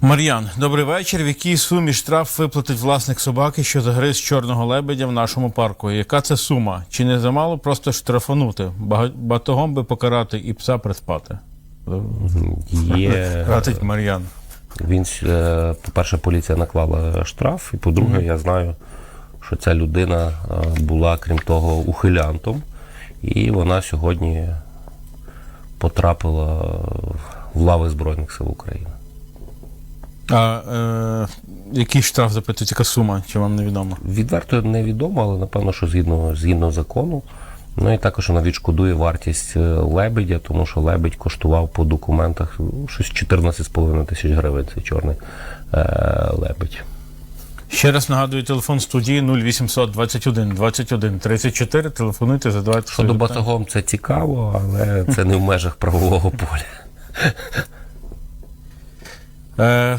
Мар'ян, добрий вечір. В якій сумі штраф виплатить власник собаки, що загриз чорного лебедя в нашому парку? Яка це сума? Чи не замало просто штрафанути? Батогом би покарати і пса приспати? Є Радить Мар'ян. він, е, по-перше, поліція наклала штраф, і по-друге, я знаю, що ця людина е, була, крім того, ухилянтом, і вона сьогодні потрапила в лави Збройних сил України. А е, який штраф запитують, яка сума, чи вам невідомо? Відверто невідомо, але напевно, що згідно, згідно закону. Ну і також вона відшкодує вартість е, лебедя, тому що лебедь коштував по документах ну, щось 14,5 тисяч гривень. Цей чорний е, лебедь. Ще раз нагадую, телефон студії 0800 21 21 34. Телефонуйте, задавайте Щодо батагом це цікаво, але це не в межах правового поля. Е,